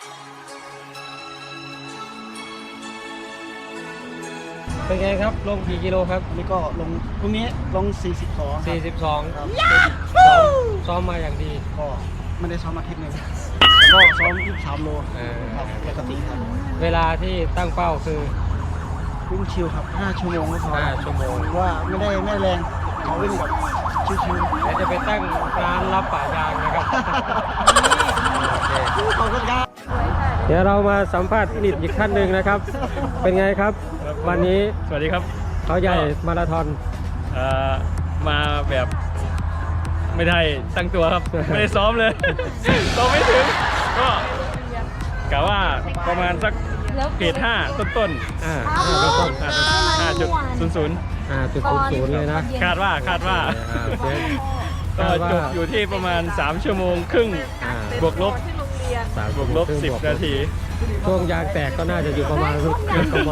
เป็นไงครับ ลงกี่กิโลครับอันนี้ก็ลงพรุ่งนี้ลง 42ครับ42ครับซ้อมซ้อมมาอย่างดี ก็ไม่ได้ซ้อมอาทิตย์หนึงแล้วก็ซ้อม23โลเออ ครับปกติครับเวลาที่ตั้งเป้าคือ วิ่งชิลครับ 5 ชั่วโมงก็พอ5ชั่วโมงว่าไม่ได้ไม่แรงขอวิ่งแบบชิวเดี๋ยวจะไปตั้งร้านรับป่ายางนะครับโอเคๆขอบคุณครับ เดี๋ยวเรามาสัมภาษณ์พี่นิดอีกท่านหนึ่งนะครับ เป็นไงครับ วันนี้สวัสดีครับเขาใหญ่มาราธอนเอ่อมาแบบไม่ได้ตั้งตัวครับ ไม่ได้ซ้อมเลย ซ้อมไม่ถึง ก็กะว่าประมาณสักเกรดห้าต้นอ่าห้าต้นต้นๆห้าจุดศูนย์ศูนย์อ่าจุดศูนย์ศูนย์เลยนะคาดว่าคาดว่าอ่าเดี๋ยวก็จบอยู่ที่ประมาณ 3 ชั่วโมงครึ่งอ่าบวกลบ สามบวกลบครึ่ง10นาที ช่วงยางแตกก็น่าจะอยู่ประมาณกม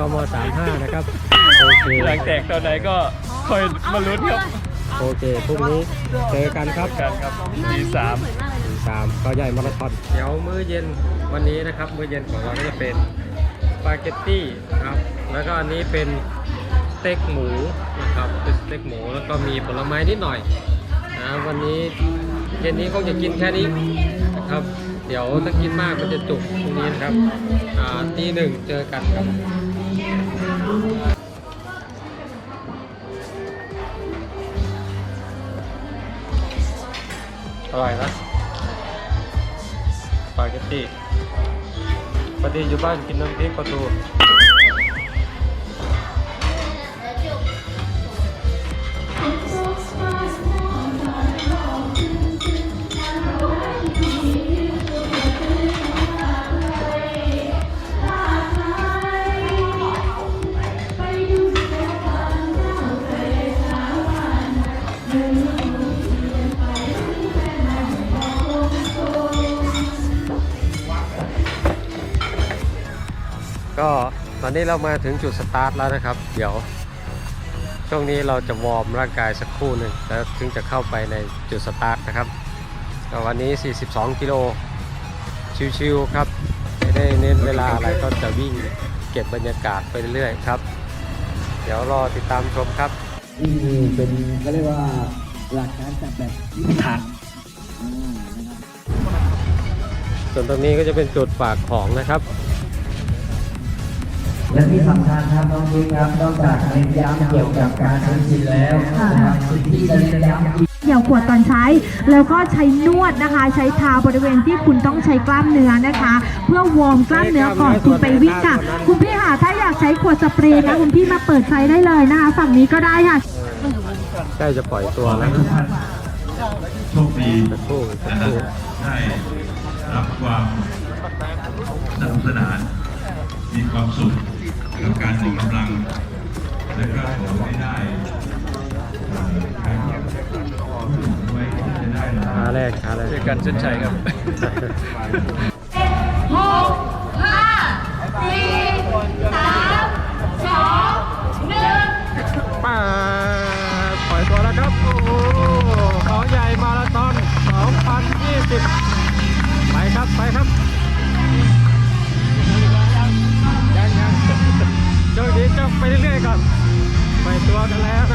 กมสามห้านะครับ โอเคหลังแตกตอนไหนก็คอยมาลุ้นครับโอเคพรุ่งนี้เจอกันครับกันครับทีสามสามก็ใหญ่มาราธอนเดี๋ยวมื้อเย็นวันนี้นะครับ มื้อเย็นของเราก็จะเป็นสปาเกตตี้ครับ แล้วก็อันนี้เป็นสเต็กหมูนะครับเป็นสเต็กหมูแล้วก็มีผลไม้นิดหน่อยนะวันนี้เย็นนี้คงจะกินแค่นี้นะครับ เดี๋ยวถ้ากินมากมันจะจุกตรงนี้นะครับ อ่าตีหนึ่งเจอกันครับอร่อยนะสปาเกตตี้พอดีอยู่บ้านกินน้ำพริกปลาทู อนนี้เรามาถึงจุดสตาร์ทแล้วนะครับ เดี๋ยว ช่วงนี้เราจะวอร์มร่างกายสักครู่หนึ่งแล้วถึงจะเข้าไปในจุดสตาร์ทนะครับก็วันนี้ 42 กิโล ชิวๆครับ ไม่ได้เน้นเวลาอะไรก็จะวิ่งเก็บบรรยากาศไปเรื่อยๆครับ เดี๋ยวรอติดตามชมครับนี่เป็นก็เรียกว่าหลักการจับแบบวิถีทางอ่านะครับส่วนตรงนี้ก็จะเป็นจุดฝากของนะครับ และที่สำคัญครับน้องบิ๊กครับนอกจากเน้นย้ำเกี่ยวกับการใช้ชีวิตแล้วนะครับสิ่งที่จะเน้นย้ำอีกเกี่ยวขวดตอนใช้ แล้วก็ใช้นวดนะคะ ใช้ทาบริเวณที่คุณต้องใช้กล้ามเนื้อนะคะ เพื่อวอร์มกล้ามเนื้อก่อนคุณไปวิ่งค่ะ คุณพี่ค่ะถ้าอยากใช้ขวดสเปรย์นะคุณพี่มาเปิดใช้ได้เลยนะคะ ฝั่งนี้ก็ได้ค่ะ ใกล้จะปล่อยตัวแล้วทุกท่านโชคดีสักครู่สักนะคฮะรู่ได้รับความสนุกสนาน มีความสุข กับการออกกำลังและก็ขอให้ได้เอ่อใครที่ไว้ก็จะได้นะขาแรกขาแรก เจอกันเส้นชัยครับ เรื่อยๆก่อนไปตัวกันแล้ว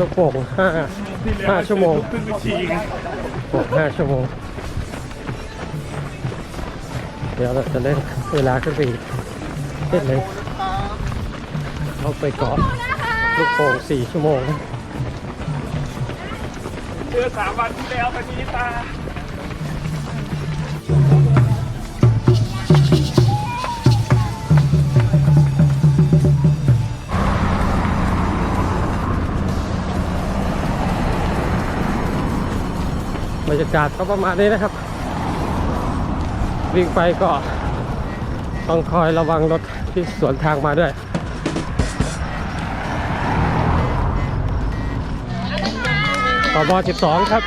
ชั่วโมงห้าห้าชั่วโมงหกห้าชั่วโมง เดี๋ยวเราจะเล่นเวลาขึ้นไปเล่นเลยเราไปเกาะลูกโป่งสี่ชั่วโมงเมื่อสามวันที่แล้ววันนี้ตาากาศก็ประมาณนี้นะครับ วิ่งไปก็ต้องคอยระวังรถที่สวนทางมาด้วยกบ12 ครับ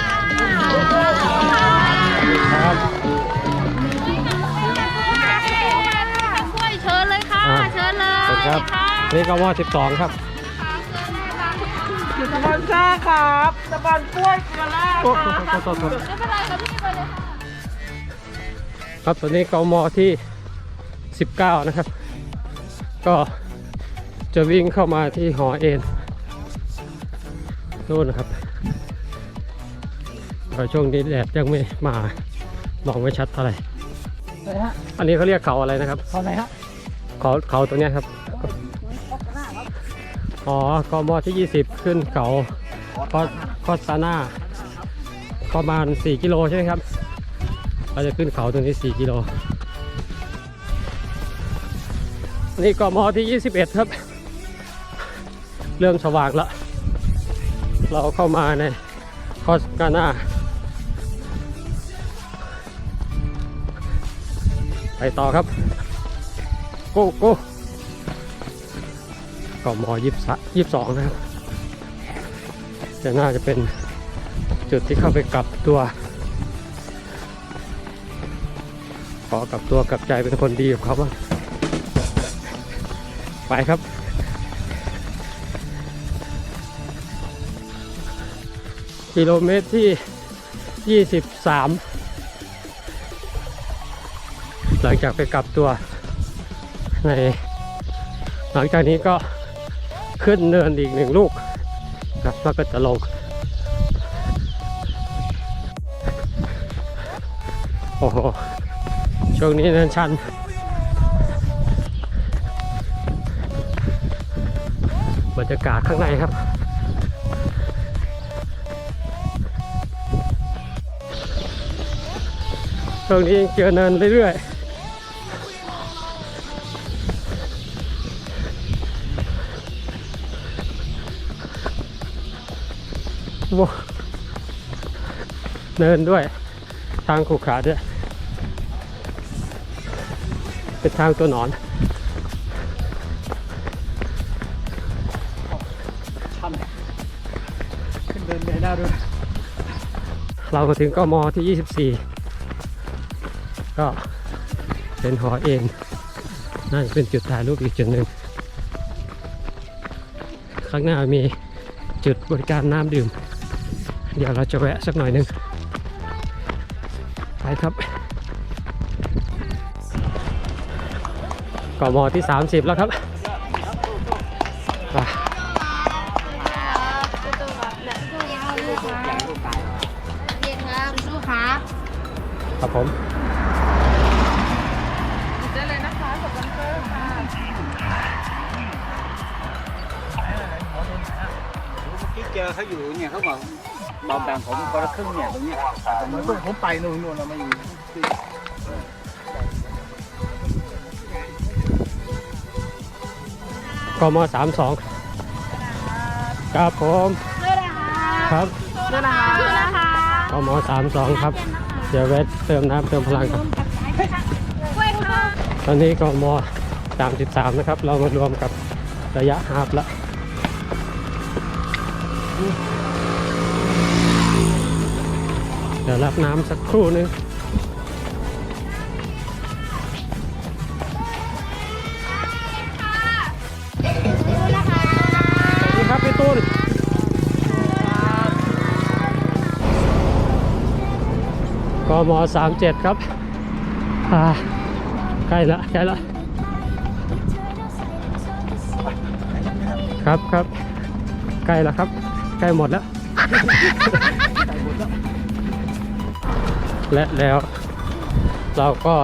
ครับเชิญเลยค่ะอ่าเชิญเลยขอบคุณครับนี่กบ12 ครับ ตะบอนซ่าครับตะบอนกล้วยเกลือล่าโอ้โหโทษโทษโทษไม่เป็นไรครับพี่ไปเลยค่ะครับตอนนี้กมที่ 19 นะครับ ก็จะวิ่งเข้ามาที่หอเอ็นนู่นนะครับแต่ช่วงนี้แดดยังไม่มามองไม่ชัดเท่าไหร่ไหนฮะอันนี้เขาเรียกเขาอะไรนะครับเขาไหนฮะเขาเขาตัวเนี้ยครับ อ๋อกมที่ 20 ขึ้นเขาคอคอสตาน่าประมาณ 4 กิโลใช่ไหมครับ เราจะขึ้นเขาตรงนี้ 4 กิโล นี่กมที่ 21 ครับ เริ่มสว่างแล้ว เราเข้ามาในคอสตาน่าไปต่อครับ โก้โก้ กมยี่สิบสองนะครับจะน่าจะเป็นจุดที่เข้าไปกลับตัว ขอกลับตัวกลับใจเป็นคนดีกับเขาบ้างไปครับกิโลเมตรที่ 23 หลังจากไปกลับตัวใน หลังจากนี้ก็ ขึ้นเนินอีกหนึ่งลูกครับแล้วก็จะลงโอ้โหช่วงนี้เนินชันบรรยากาศข้างในครับ ช่วงนี้เจอเนินเรื่อยๆ เนินด้วย ทางขรุขระด้วย เป็นทางตัวหนอนชันขึ้นเดินไปได้ด้วย เรามาถึงกมที่ 24 ก็เป็นหอเอ็นน่าจะเป็นจุดถ่ายรูปอีกจุดหนึ่งข้างหน้ามีจุดบริการน้ำดื่ม เดี๋ยวเราจะแวะสักหน่อยหนึ่งไปครับกมที่ 30 แล้วครับไปเย็นครับสู้ครับครับผมได้เลยนะคะสปอนเซอร์ค่ะที่เจอเขาอยู่เนี่ยเขาบอก บอกแบ่งผมคนละครึ่งเนี่ยตรงเนี้ยแต่ผมผมผมไปนู่นนู่นเรามาอยู่ที่กมสามสองครับผมครับสู้นะคะสู้นะคะกมสามสองครับ เดี๋ยวแวะเติมน้ำเติมพลังครับกล้วยค่ะตอนนี้กมสามสิบสามนะครับ เรามารวมกับระยะฮาฟแล้ว เดี๋ยวรับน้ำสักครู่นึงสวัสดีครับพี่ตูนกมสามเจ็ดครับอ่าใกล้ละใกล้ละครับครับใกล้แล้วครับ ใกล้หมดแล้ว และแล้ว เราก็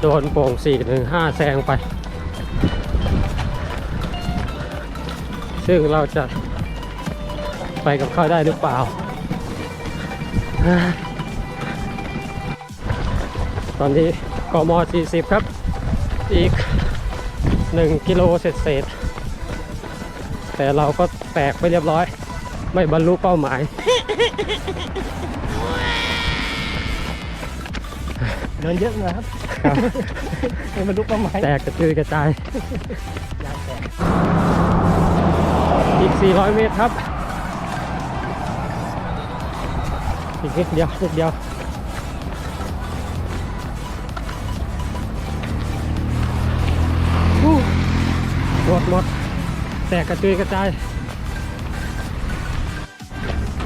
โดนโป่ง415 แซงไป ซึ่งเราจะไปกับเขาได้หรือเปล่า ตอนนี้กม40 ครับ อีก 1 กิโลเศษๆแต่เราก็แตกไปเรียบร้อย ไม่บรรลุเป้าหมาย เดินเยอะนะครับครับเป็นบรรลุเป้าหมายแตกกระจุยกระจาย อีก 400 เมตรครับ อีกนิดเดียวนิดเดียวอู้หมดหมดแตกกระจุยกระจาย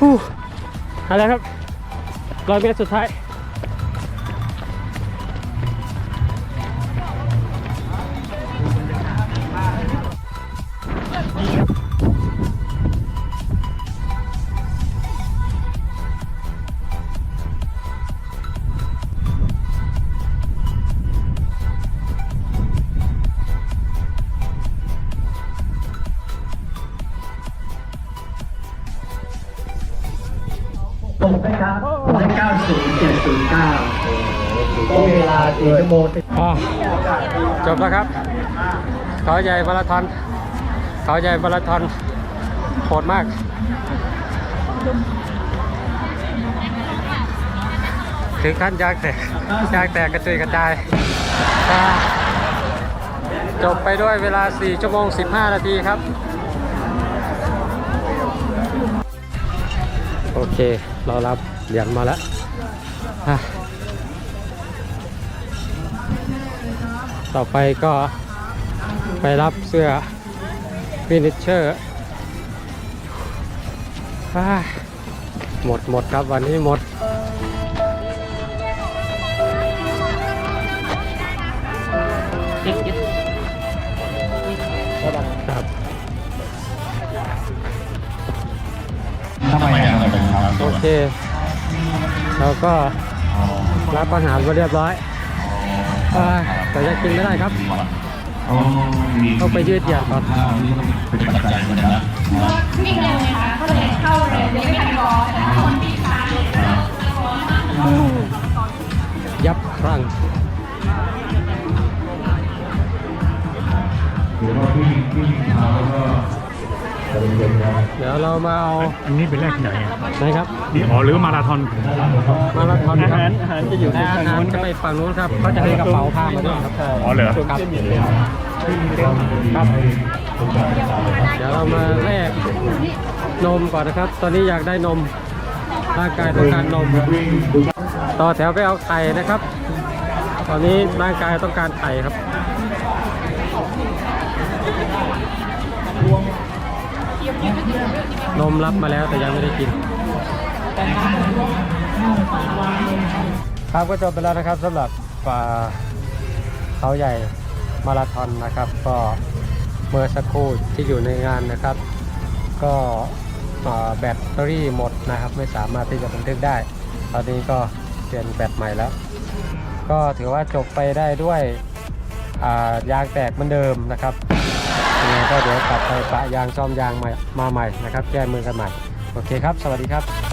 อู้อะไรครับร้อยเมตรสุดท้าย โมงอ๋อจบแล้วครับ เขาใหญ่มาราธอนเขาใหญ่มาราธอนโหดมาก ถึงขั้นยางแตกยางแตกกระจุยกระจาย จบไปด้วยเวลา 4 ชั่วโมง 15 นาทีครับ โอเค เรารับเหรียญมาแล้ว ต่อไปก็ไปรับเสื้อฟินิชเชอร์หมดหมดครับวันนี้หมด ครับทำไมอะทำไมเป็นคโอเคเราก็รับอาหารมาเรียบร้อยอ่า แต่ยังกินไม่ได้ครับ ต้องไปยืดเหยียดก่อนเป็นปัจจัยเหมือนกันนะวิ่งเร็วไงคะก็เลยเข้าเร็วยังไม่ทันรอแต่ถ้าคนวิ่งช้าเนี่ยยับครั้งหรือว่าพี่พี่เท้าก็ เดี๋ยวเรามาเอาอันนี้เป็นแรกที่ไหนนะครับนี่อ๋อหรือมาราธอน มาราธอนอาครัหารบอาหารจะอยู่แต่อาหารจะไปฝั่งนู้นครับเขาจะให้กระเป๋าผ้ามาด้วยครับอ๋อเหรอ ครับครับเดี๋ยวเรามาแลกนมก่อนนะครับ ตอนนี้อยากได้นมร่างกายต้องการนม ต่อแถวไปเอาไข่นะครับ ตอนนี้ร่างกายต้องการไข่ครับ นมรับมาแล้วแต่ยังไม่ได้กิน ครับก็จบไปแล้วนะครับสำหรับป่าเขาใหญ่มาราธอนนะครับ ก็เมื่อสักครู่ที่อยู่ในงานนะครับ ก็แบตเตอรี่หมดนะครับ ไม่สามารถที่จะบันทึกได้ ตอนนี้ก็เปลี่ยนแบตใหม่แล้ว ก็ถือว่าจบไปได้ด้วยยางแตกเหมือนเดิมนะครับ ยังไงก็เดี๋ยวกลับไปปะยางซ่อมยางใหม่มาใหม่นะครับ แก้มือกันใหม่ โอเคครับ สวัสดีครับ